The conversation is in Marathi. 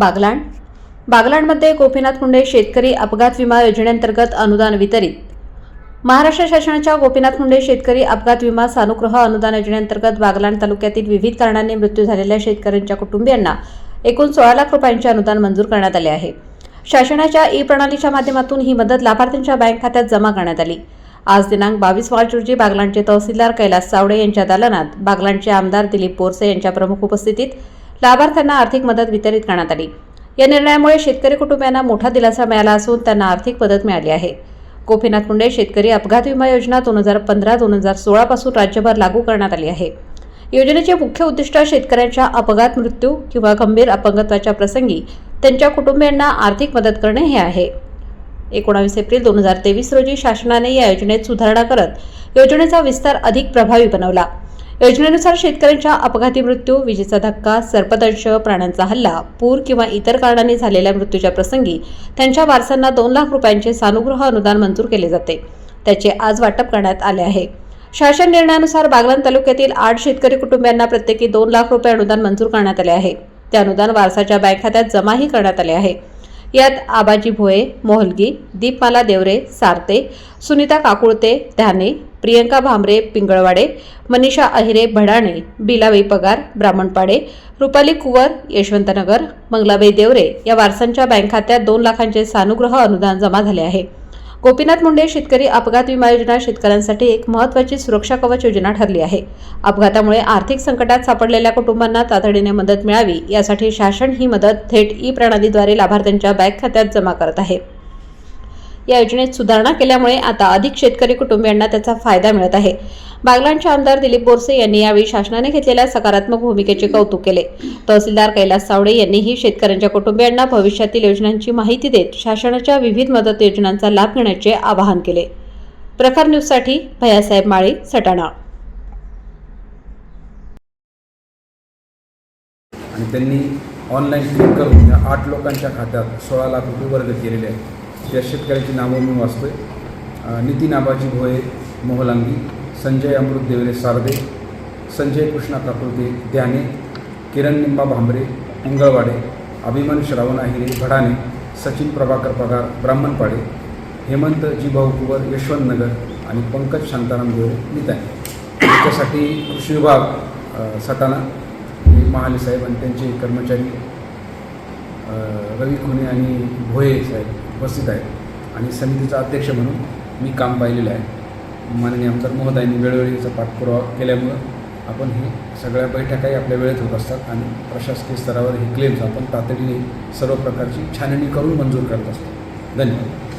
बागलाण. बागलाणमध्ये गोपीनाथ मुंडे शेतकरी अपघात विमा योजनेअंतर्गत अनुदान वितरित. महाराष्ट्र शासनाच्या गोपीनाथ मुंडे शेतकरी अपघात विमा सानुग्रह अनुदान योजनेअंतर्गत बागलाण तालुक्यातील विविध कारणांनी मृत्यू झालेल्या शेतकऱ्यांच्या कुटुंबियांना एकूण सोळा लाख रुपयांचे अनुदान मंजूर करण्यात आले आहे. शासनाच्या ई प्रणालीच्या माध्यमातून ही मदत लाभार्थ्यांच्या बँक खात्यात जमा करण्यात आली. आज दिनांक बावीस मार्च रोजी बागलाणचे तहसीलदार कैलास चावडे यांच्या दालनात बागलाणचे आमदार दिलीप बोरसे यांच्या प्रमुख उपस्थितीत लाभार्थ्यांना आर्थिक मदत वितरित करण्यात आली. या निर्णयामुळे शेतकरी कुटुंबियांना मोठा दिलासा मिळाला असून त्यांना आर्थिक मदत मिळाली आहे. गोपीनाथ मुंडे शेतकरी अपघात विमा योजना दोन हजार पंधरा दोन हजार सोळापासून राज्यभर लागू करण्यात आली आहे. योजनेचे मुख्य उद्दिष्ट शेतकऱ्यांच्या अपघात मृत्यू किंवा गंभीर अपंगत्वाच्या प्रसंगी त्यांच्या कुटुंबियांना आर्थिक मदत करणे हे आहे. एकोणावीस एप्रिल दोन हजार तेवीस रोजी शासनाने या योजनेत सुधारणा करत योजनेचा विस्तार अधिक प्रभावी बनवला. योजनेनुसार शेतकऱ्यांच्या अपघाती मृत्यू विजेचा धक्का सर्पदंश प्राण्यांचा हल्ला पूर किंवा इतर कारणांनी झालेल्या मृत्यूच्या प्रसंगी त्यांच्या वारसांना दोन लाख रुपयांचे सानुग्रह अनुदान मंजूर केले जाते. त्याचे आज वाटप करण्यात आले आहे. शासन निर्णयानुसार बागलाण तालुक्यातील आठ शेतकरी कुटुंबियांना प्रत्येकी दोन लाख रुपये अनुदान मंजूर करण्यात आले आहे. ते अनुदान वारसाच्या बँक खात्यात जमाही करण्यात आले आहे. यात आबाजी भोये मोहलगी दीपमाला देवरे सारते सुनीता काकुळते ध्याने प्रियंका भांबरे पिंगळवाडे मनीषा अहिरे भडाणे बिलाबाई पगार ब्राह्मणपाडे रुपाली कुवर यशवंतनगर मंगलाबाई देवरे या वारसांच्या बँक खात्यात दोन लाखांचे सानुग्रह अनुदान जमा झाले आहे. गोपीनाथ मुंडे शेतकरी अपघात विमा योजना शेतकऱ्यांसाठी एक महत्त्वाची सुरक्षा कवच योजना ठरली आहे. अपघातामुळे आर्थिक संकटात सापडलेल्या कुटुंबांना तातडीने मदत मिळावी यासाठी शासन ही मदत थेट ई प्रणालीद्वारे लाभार्थ्यांच्या बँक खात्यात जमा करत आहे. या योजनेत सुधारणा केल्यामुळे आता अधिक शेतकरी कुटुंबियांना त्याचा फायदा मिळत आहे. बागलांचे आमदार दिलीप बोरसे यांनी यावेळी शासनाने घेतलेल्या सकारात्मक भूमिकेचे कौतुक केले. तहसीलदार कैलास सावडे यांनीही शेतकऱ्यांच्या कुटुंबियांना भविष्यातील योजनांची माहिती देत शासनाच्या विविध मदत योजनांचा लाभ घेण्याचे आवाहन केले. प्रखर न्यूजसाठी भैयासाहेब माळी सटाणा. आणि त्यांनी ऑनलाईन क्लिक करून आठ लोकांच्या खात्यात सोळा लाख रुपये वर्ग केलेले आहेत. या शेतकऱ्यांची नावं मी वाचतोय. आहे नितीन आबाजी भोये मोहलांगी संजय अमृत देवरे सारदे संजय कृष्णा काकृते द्याने किरण निंबा भांबरे पिंगळवाडे अभिमान श्रावण आहिरे भडाणे सचिन प्रभाकर पगार ब्राह्मणपाडे हेमंत जीभाऊ कुवर यशवंतनगर आणि पंकज शांताराम देवरे निताने याच्यासाठी कृषी विभाग सटाणा महाले साहेब आणि त्यांचे कर्मचारी रवी खुने आणि भोये साहेब उपस्थित आहेत. आणि समितीचा अध्यक्ष म्हणून मी काम पाहिलेलं आहे. माननीय आमदार महोदयांनी वेळोवेळीचा पाठपुरावा केल्यामुळं आपण हे सगळ्या बैठकाही आपल्या वेळेत होत असतात आणि प्रशासकीय स्तरावर हे क्लेम्स आपण तातडीने सर्व प्रकारची छाननी करून मंजूर करत असतो. धन्यवाद.